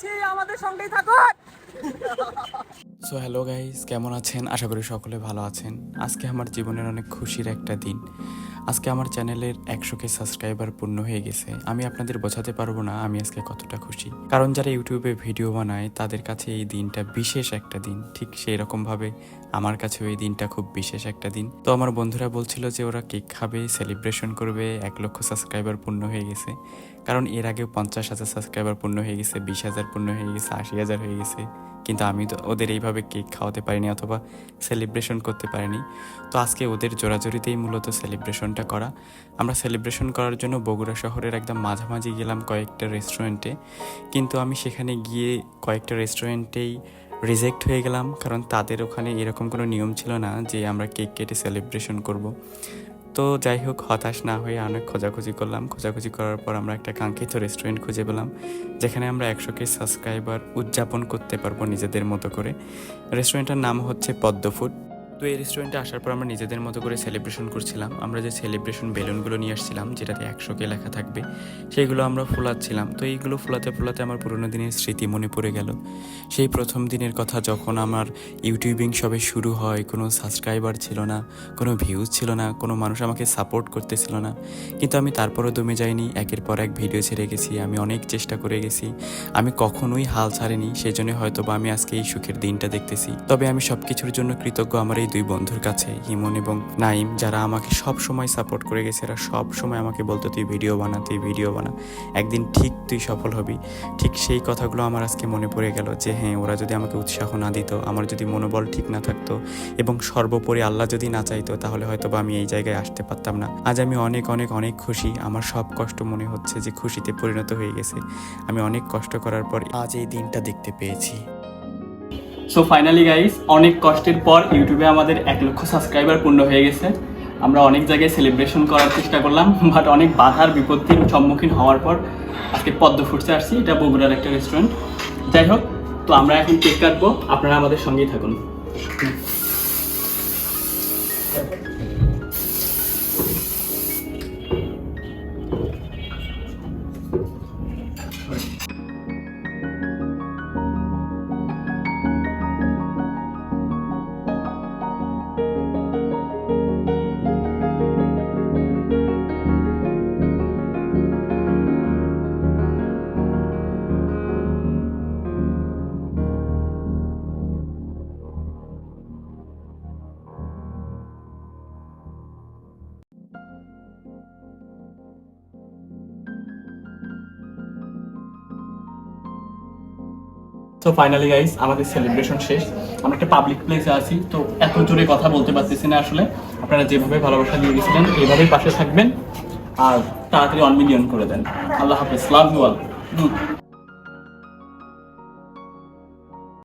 যাচ্ছি আমাদের সঙ্গেই থাকুন। সো হ্যালো গাইস কেমন আছেন? আশা করি সকলে ভালো আছেন। আজকে আমার জীবনের অনেক খুশির একটা দিন। আজকে আমার চ্যানেলের একশো কে সাবস্ক্রাইবার পূর্ণ হয়ে গেছে। আমি আপনাদের বোঝাতে পারব না আমি আজকে কতটা খুশি। কারণ যারা ইউটিউবে ভিডিও বানায়, তাদের কাছে এই দিনটা বিশেষ একটা দিন। ঠিক সেই রকমভাবে আমার কাছেও এই দিনটা খুব বিশেষ একটা দিন। তো আমার বন্ধুরা বলছিল যে ওরা কেক খাবে, সেলিব্রেশন করবে, এক লক্ষ সাবস্ক্রাইবার পূর্ণ হয়ে গেছে। কারণ এর আগেও পঞ্চাশ হাজার সাবস্ক্রাইবার পূর্ণ হয়ে গেছে, বিশ হাজার পূর্ণ হয়ে গেছে, আশি হাজার হয়ে গেছে। কিন্তু আমি তো ওদের এইভাবে কেক খাওয়াতে পারিনি অথবা সেলিব্রেশন করতে পারিনি। তো আজকে ওদের জোরাজোরিতেই মূলত সেলিব্রেশনটা করা। আমরা সেলিব্রেশন করার জন্য বগুড়া শহরের একদম মাঝামাঝি গেলাম কয়েকটা রেস্টুরেন্টে কিন্তু আমি সেখানে গিয়ে কয়েকটা রেস্টুরেন্টেই রিজেক্ট হয়ে গেলাম। কারণ তাদের ওখানে এরকম কোনো নিয়ম ছিল না যে আমরা কেক কেটে সেলিব্রেশন করব। তো যাই হোক, হতাশ না হয়ে অনেক খোঁজাখুঁজি করলাম। খোঁজাখুঁজি করার পর আমরা একটা কাঙ্ক্ষিত রেস্টুরেন্ট খুঁজে পেলাম, যেখানে আমরা একশো কে সাবস্ক্রাইবার উদযাপন করতে পারব নিজেদের মতো করে। রেস্টুরেন্টটার নাম হচ্ছে পদ্ম ফুড তো এই রেস্টুরেন্টে আসার পর আমরা নিজেদের মতো করে সেলিব্রেশন করছিলাম। আমরা যে সেলিব্রেশন বেলুনগুলো নিয়ে আসছিলাম, যেটাতে একশো কে লেখা থাকবে সেইগুলো আমরা ফুলাচ্ছিলাম। তো এইগুলো ফুলাতে ফুলাতে আমার পুরোনো দিনের স্মৃতি মনে পড়ে গেল। সেই প্রথম দিনের কথা যখন আমার ইউটিউবিং সবে শুরু হয়, কোনো সাবস্ক্রাইবার ছিল না, কোনো ভিউজ ছিল না, কোনো মানুষ আমাকে সাপোর্ট করতেছিল না। কিন্তু আমি তারপরও দমে যাইনি, একের পর এক ভিডিও ছেড়ে গেছি, আমি অনেক চেষ্টা করে গেছি। আমি কখনোই হাল ছাড়িনি সেই জন্য হয়তো বা আমি আজকে এই সুখের দিনটা দেখতেছি। তবে আমি সব কিছুর জন্য কৃতজ্ঞ আমার এই দুই বন্ধুর কাছে, ইমন এবং নাইম যারা আমাকে সব সময় সাপোর্ট করে গেছে। এরা সব সময় আমাকে বলতো, তুই ভিডিও বানা, তুই ভিডিও বানা। একদিন ঠিক তুই সফল হবি। ঠিক সেই কথাগুলো আমার আজকে মনে পড়ে গেল যে হ্যাঁ ওরা যদি আমাকে উৎসাহ না দিত, আমার যদি মনোবল ঠিক না থাকতো এবং সর্বোপরি আল্লাহ যদি না চাইতো, তাহলে হয়তো বা আমি এই জায়গায় আসতে পারতাম না। আজ আমি অনেক অনেক অনেক খুশি। আমার সব কষ্ট মনে হচ্ছে যে, খুশিতে পরিণত হয়ে গেছে। আমি অনেক কষ্ট করার পর আজ এই দিনটা দেখতে পেয়েছি। সো ফাইনালি গাইস অনেক কষ্টের পর ইউটিউবে আমাদের এক লক্ষ সাবস্ক্রাইবার পূর্ণ হয়ে গেছে। আমরা অনেক জায়গায় সেলিব্রেশন করার চেষ্টা করলাম বাট অনেক বাধার বিপত্তির সম্মুখীন হওয়ার পর আজকে পদ্ম ফুটসে আসছি এটা বগুড়ার একটা রেস্টুরেন্ট যাই হোক, তো আমরা এখন কেক কাটবো, আপনারা আমাদের সঙ্গেই থাকুন। তো ফাইনালি গাইস আমাদের সেলিব্রেশন শেষ। আমরা একটা পাবলিক প্লেসে আছি, তো এত জোরে কথা বলতে পারতেছি না আসলে। আপনারা যেভাবে ভালোবাসা দিয়ে গেছিলেন, এইভাবেই পাশে থাকবেন। আর তাড়াতাড়ি অনমিলিয়ন করে দেন। আল্লাহ হাফিজ লাভ ইউ অল